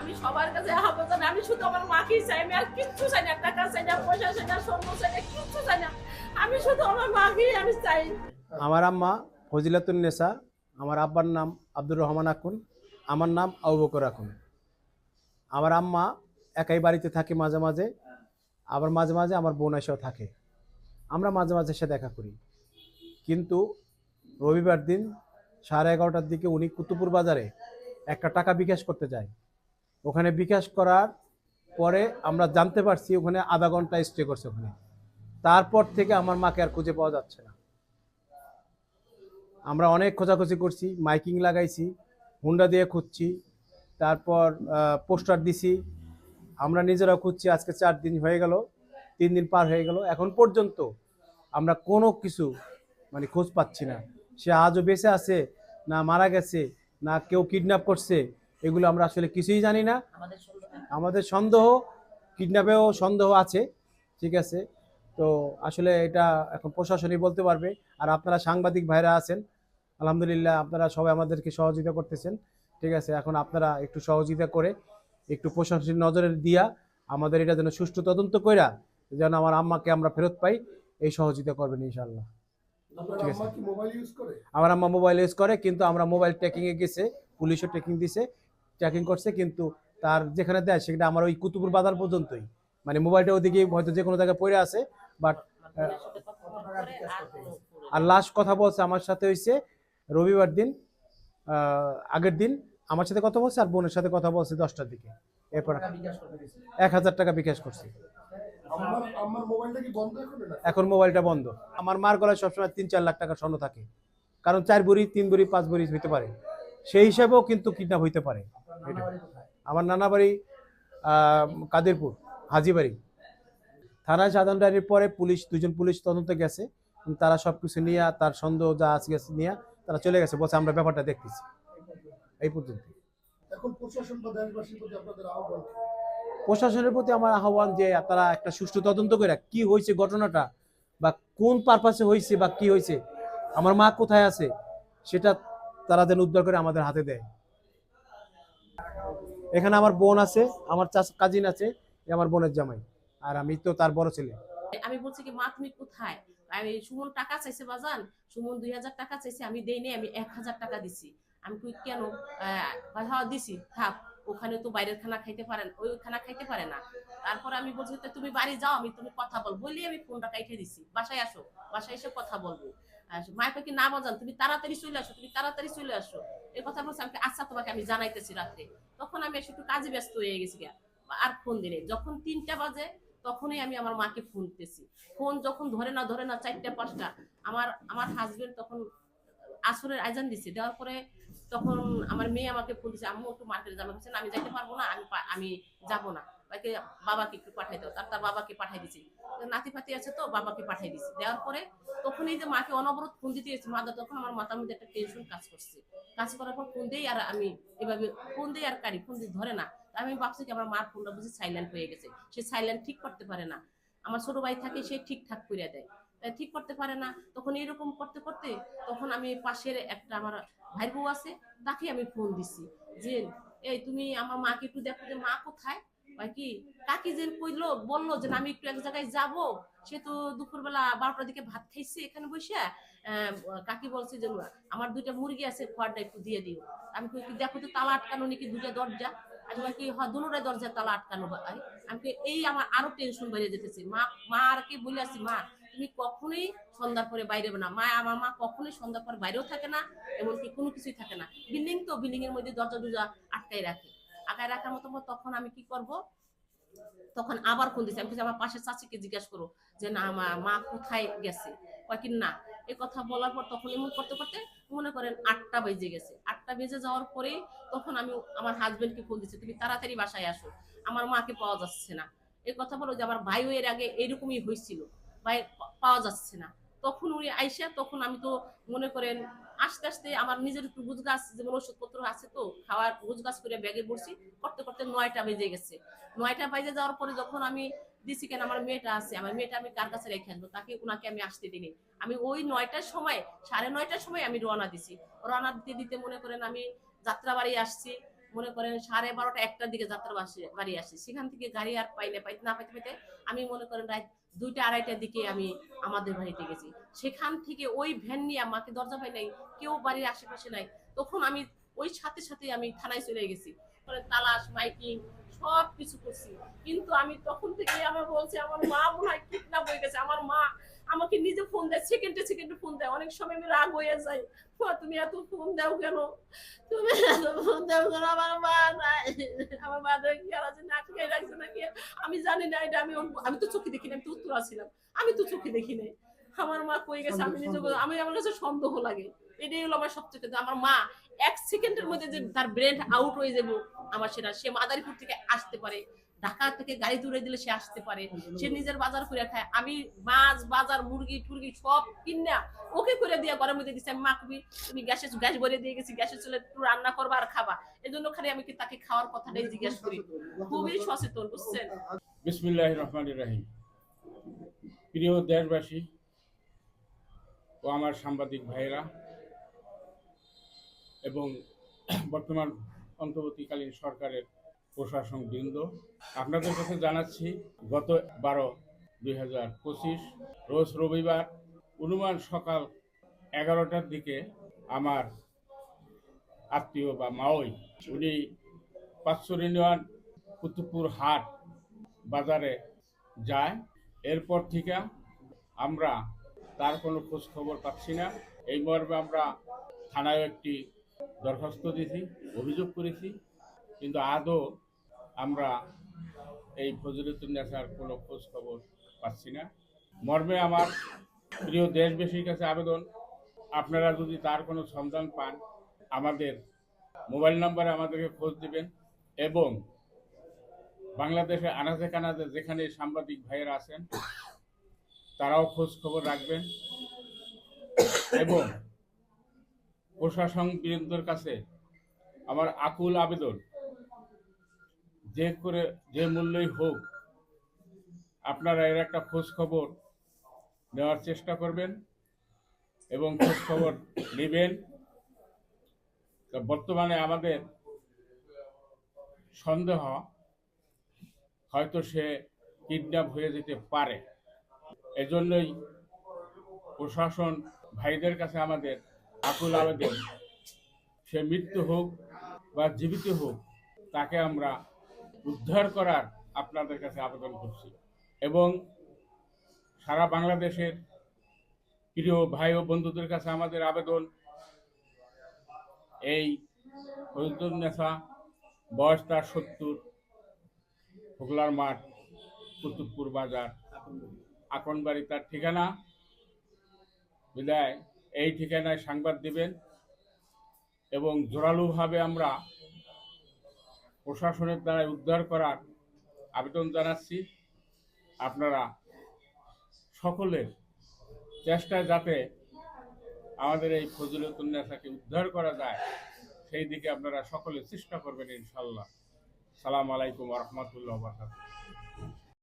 আমি সবার কাছে আহ্বান আমি শুধু আমার মাকেই চাই, আমি আর কিচ্ছু চাই না, টাকা চাই না, পয়সা চাই না, স্বর্ণ চাই না, কিচ্ছু চাই না। আমি শুধু আমার মাকেই আমি চাই। আমার আম্মা ফজিলাতুন নেসা, আমার আব্বার নাম আব্দুর রহমান আকুন, আমার নাম আউবকর বকর আকুন। আমার আম্মা একাই বাড়িতে থাকে মাঝে মাঝে, আবার মাঝে মাঝে আমার বোন এসেও থাকে। আমরা মাঝে মাঝে এসে দেখা করি। কিন্তু রবিবার দিন সাড়ে এগারোটার দিকে উনি কুতুপুর বাজারে একটা টাকা বিকাশ করতে যায়। ওখানে বিকাশ করার পরে আমরা জানতে পারছি ওখানে আধা ঘণ্টা স্টে করছে ওখানে। তারপর থেকে আমার মাকে আর খুঁজে পাওয়া যাচ্ছে না। আমরা অনেক খোঁজাখুঁজি করছি, মাইকিং লাগাইছি, হুন্ডা দিয়ে খুঁজছি, তারপর পোস্টার দিছি। আমরা নিজেরাও খুঁজছি, আজকে চার দিন হয়ে গেল, তিন দিন পার হয়ে গেল। এখন পর্যন্ত আমরা কোনো কিছু মানে খোঁজ পাচ্ছি না। সে আজও বেঁচে আছে, না মারা গেছে, না কেউ কিডন্যাপ করছে এগুলো আমরা আসলে কিছুই জানি না। আমাদের সন্দেহ। কিডন্যাপেও সন্দেহ আছে ঠিক আছে? তো আসলে এটা এখন প্রশাসনই বলতে পারবে। আর আপনারা সাংবাদিক ভাইরা আছেন আলহামদুলিল্লাহ আপনারা সবাই আমাদেরকে সহযোগিতা করতেছেন ঠিক আছে? এখন আপনারা একটু সহযোগিতা করে একটু প্রশাসনের নজরে দিয়া আমাদের এটা যেন সুষ্ঠু তদন্ত কইরা যেন আমার আম্মাকে আমরা ফেরত পাই এই সহযোগিতা করবেন ইনশাল্লাহ ঠিক আছে। মোবাইল ইউজ করে? আমার আম্মা মোবাইল ইউজ করে কিন্তু আমরা মোবাইল ট্র্যাকিংয়ে গেছে পুলিশও ট্র্যাকিং দিছে। ট্র্যাকিং করছে কিন্তু তার যেখানে দেয় সেটা আমার ওই কুতুবুর বাজার পর্যন্তই। মানে মোবাইলটা ওদিকে হয়তো যে কোনো জায়গায় পড়ে আছে বাট আর লাস্ট কথা বলছে আমার সাথে হয়েছে রবিবার দিন আগের দিন আমার সাথে কথা বলছে আর বোনের সাথে কথা বলছে দশটার দিকে। এরপর এক হাজার টাকা বিকাশ করছে। এখন? মোবাইলটা বন্ধ। আমার মার গলায় সবসময় তিন চার লাখ টাকা স্বর্ণ থাকে। কারণ চার বুড়ি তিন বুড়ি পাঁচ বুড়ি হইতে পারে। সেই হিসাবেও কিন্তু কিডন্যাপ হইতে পারে। আমার নানা বাড়ি কাদিরপুর হাজিবাড়ি। থানায় সাধারণ ডায়েরির পরে পুলিশ দুজন পুলিশ তদন্তে গেছে। তারা সব কিছু নিয়ে তার সন্দেহ যা আছে গেছে নিয়ে তারা চলে গেছে। বলছে আমরা ব্যাপারটা দেখতেছি। এই পর্যন্ত? প্রশাসনের প্রতি আমার আহ্বান যে তারা একটা সুষ্ঠু তদন্ত করে কি হয়েছে ঘটনাটা বা কোন পারপাসে হয়েছে বা কি হয়েছে আমার মা কোথায় আছে সেটা তারা যেন উদ্ধার করে আমাদের হাতে দেয়। এখানে আমার বোন আছে, আমার কাজিন আছে আমার বোনের জামাই, আর আমি তো তার বড় ছেলে। আমি বলছি কি, মা, তুমি কোথায়? আমি সুমন টাকা চাইছে বাজান, সুমন দুই হাজার টাকা চাইছে, আমি দেই নাই, আমি এক হাজার টাকা দিছি। আমি তুই কেন? হ্যাঁ দিছি, থাক, ওখানে তো বাইরের খানা খাইতে পারেন, ওই খানা খাইতে পারে না। তারপর আমি বলছি তুমি বাড়ি যাও, আমি তুমি কথা বল বলি আমি ফোনটা কাইটে দিছি, বাসায় আসো, বাসায় এসে কথা বলব। মায়ের কি, না বাজান, তুমি তাড়াতাড়ি চলে আসো, তুমি তাড়াতাড়ি চলে আসো। এই কথা বলছি, আমি আচ্ছা তোমাকে আমি জানাইতেছি রাত্রে। তখন আমি একটু কাজে ব্যস্ত হয়ে গেছি। আর ফোন দিনে যখন তিনটা বাজে, তখনই আমি আমার মাকে ফোন দিতেছি। ফোন যখন ধরে না ধরে না, চারটা, পাঁচটা, আমার আমার হাজবেন্ড তখন আসরের আয়োজন দিছে। দেওয়ার পরে তখন আমার মেয়ে আমাকে ফোন দিছে, আম্মু, একটু মার্কেটে যাব। আমি যাইতে পারব না, আমি আমি যাব না। তাকে বাবাকে একটু পাঠাই দাও। তার তার বাবাকে পাঠাই দিছি। নাতি ফাতি আছে তো, বাবাকে পাঠাই দিছি। দেওয়ার পরে তখন এই যে মাকে অনবরত ফোন দিতে গেছি মা তখন আমার মাথার মধ্যে একটা টেনশন কাজ করছে। কাজ করার পর ফোন দেই আর আমি এভাবে, ফোন দেই আর কারি, ফোন দিয়ে ধরে না। আমি ভাবছি কি আমার মার ফোনটা বুঝি সাইলেন্ট হয়ে গেছে। সে সাইলেন্ট ঠিক করতে পারে না। আমার ছোট ভাই থাকে, সে ঠিকঠাক করে দেয়। ঠিক করতে পারে না। তখন এরকম করতে করতে তখন আমি পাশের একটা আমার ভাইয়ের বউ আছে তাকে আমি ফোন দিছি। যে, এই তুমি আমার মাকে একটু দেখো যে মা কোথায়? কি? কাকি যে কইলো, বলল যে আমি একটু এক জায়গায় যাব। সে তো দুপুরবেলা বারোটার দিকে ভাত খাইছে এখানে বসে। কাকি বলছে যে আমার দুইটা মুরগি আছে খড়টা একটু দিয়ে দিও। আমি কই, কি দেখো তো তালা আটকানো নাকি দুইটা দরজা? আমি কি হ দরজা তালা আটকানো আমি এই আমার আরও টেনশন বেড়ে যেতেছে। মা মা আর কি বলে মা? তুমি কখনোই সন্ধ্যার পরে বাইরে না। মা, আমার মা কখনোই সন্ধ্যার পরে বাইরেও থাকে না, এমনকি কোনো কিছুই থাকে না। বিল্ডিং তো বিল্ডিং এর মধ্যে দরজা দুজা আটকাই রাখে। আটকায় রাখার মতো তখন আমি কি করব? তখন আবার ফোন দিচ্ছি আমি আমার পাশের চাচিকে জিজ্ঞাসা করো যে, না আমার মা কোথায় গেছে? কয় কি, না। এই কথা বলার পর তখন এমন করতে করতে মনে করেন আটটা বেজে গেছে। আটটা বেজে যাওয়ার পরে তখন আমি আমার হাজবেন্ডকে ফোন দিচ্ছি তুমি তাড়াতাড়ি বাসায় আসো। আমার মাকে পাওয়া যাচ্ছে না। এই কথা বলো যে আমার ভাইও এর আগে এরকমই হয়েছিল। ভাই পাওয়া যাচ্ছে না। তখন উনি আইসা, তখন আমি তো মনে করেন আস্তে আস্তে আমার নিজের একটু গুজ গাছ, যেমন ওষুধপত্র আছে তো, খাওয়ার গুজ গাছ করে ব্যাগে পড়ছি করতে করতে নয়টা বেজে গেছে। নয়টা বেজে যাওয়ার পরে যখন আমি দিছি কেন, আমার মেয়েটা আছে, আমার মেয়েটা আমি কার কাছে রেখে আসব তাকে ওনাকে আমি আসতে দিনি আমি ওই নয়টার সময়, সাড়ে নয়টার সময় আমি রওনা দিছি। রওনা দিতে দিতে মনে করেন আমি যাত্রাবাড়ি আসছি। মনে করেন সাড়ে বারোটা একটার দিকে যাত্রা বাড়ি আসি। সেখান থেকে গাড়ি আর পাইলে পাইতে না পাইতে পাইতে আমি মনে করেন রাত দুইটা আড়াইটার দিকে আমি আমাদের বাড়িতে গেছি। সেখান থেকে ওই ভ্যান নিয়ে আমাকে দরজা পাই নাই, কেউ বাড়ির আশেপাশে নাই, তখন আমি ওই সাথে সাথে আমি থানায় চলে গেছি। পরে তালাশ, মাইকিং সব কিছু করছি। কিন্তু আমি তখন থেকে আমার বলছি, আমার মা মনে হয় কিডন্যাপ হয়ে গেছে, আমার মা আমাকে নিজে ফোন দেয় সেকেন্ডে সেকেন্ডে ফোন দেয়। অনেক সময় আমি রাগ হয়ে যাই। তুমি এত ফোন দাও কেন? তুমি এত ফোন দাও কেন? আমার মা নাই। আমার মা দেখি আর আছে না খেয়ে রাখছে নাকি আমি জানি না এটা আমি আমি তো চোখে দেখি না আমি তো উত্তর ছিলাম। আমি তো চোখে দেখি নাই। আমার মা কই গেছে? আমি নিজে আমি আমার কাছে সন্দেহ লাগে। এটাই হলো আমার সবচেয়ে আমার মা এক সেকেন্ডের মধ্যে যে তার ব্রেন আউট হয়ে যাব আমার সেটা সে মাদারীপুর থেকে আসতে পারে। ঢাকা থেকে গাড়ি দূরে দিলে সে আসতে পারে। সে নিজের বাজার করে খায়। আমি মাছ বাজার মুরগি টুরগি সব কিনা ওকে করে দিয়ে ঘরের মধ্যে দিচ্ছি আমি মা তুমি তুমি গ্যাসে গ্যাস ভরে দিয়ে গেছি গ্যাসে চলে একটু রান্না করবা আর খাবা। এই জন্য খালি আমি কি তাকে খাওয়ার কথাটাই জিজ্ঞেস করি। খুবই সচেতন বুঝছেন? বিসমিল্লাহ রহমান রাহিম। প্রিয় দেশবাসী ও আমার সাংবাদিক ভাইয়েরা এবং বর্তমান অন্তর্বর্তীকালীন সরকারের প্রশাসন বৃন্দ আপনাদের কাছে জানাচ্ছি, গত বারো দুই হাজার পঁচিশ, রোজ রবিবার অনুমান সকাল এগারোটার দিকে আমার আত্মীয় বা মাওই, উনি পাঁচশো ইউনিয়ন কুতুবপুর হাট বাজারে যায়। এরপর থেকে আমরা তার কোনো খোঁজ খবর পাচ্ছি না। এই মর্মে আমরা থানায় একটি দরখাস্ত দিয়েছি, অভিযোগ করেছি। কিন্তু আদৌ আমরা এই ফজলুদ্দিন নেশার কোনো খোঁজ খবর পাচ্ছি না। মর্মে আমার প্রিয় দেশবাসীর কাছে আবেদন, আপনারা যদি তার কোনো সন্ধান পান, আমাদের মোবাইল নাম্বারে আমাদেরকে খোঁজ দিবেন এবং বাংলাদেশে আনাজে কানাজে যেখানে সাংবাদিক ভাইয়েরা আছেন, তারাও খোঁজ খবর রাখবেন এবং প্রশাসন বৃন্দর কাছে আমার আকুল আবেদন যে করে, যে মূল্যই হোক, আপনারা এর একটা খোঁজ খবর নেওয়ার চেষ্টা করবেন এবং খোঁজ খবর নেবেন। তা বর্তমানে আমাদের সন্দেহ, হয়তো সে কিডন্যাপ হয়ে যেতে পারে। এজন্যই প্রশাসন ভাইদের কাছে আমাদের আকুল আবেদন, সে মৃত্যু হোক বা জীবিত হোক, তাকে আমরা উদ্ধার করার আপনাদের কাছে আবেদন করছি। এবং সারা বাংলাদেশের প্রিয় ভাই ও বন্ধুদের কাছে আমাদের আবেদন। এই নেশা বয়স তার সত্তর ফোকলার মাঠ, কুতুবপুর বাজার, আকনবাড়ি তার ঠিকানা। বিদায়, এই ঠিকানায় সংবাদ দিবেন। এবং জোরালোভাবে আমরা প্রশাসনের দ্বারা উদ্ধার করার আবেদন জানাচ্ছি। আপনারা সকলের চেষ্টায় যাতে আমাদের এই ফজিলতুন্নেসাকে উদ্ধার করা যায়, সেই দিকে আপনারা সকলে চেষ্টা করবেন ইনশাল্লাহ। সালাম আলাইকুম রহমতুল্লাহ বারকাতুহু।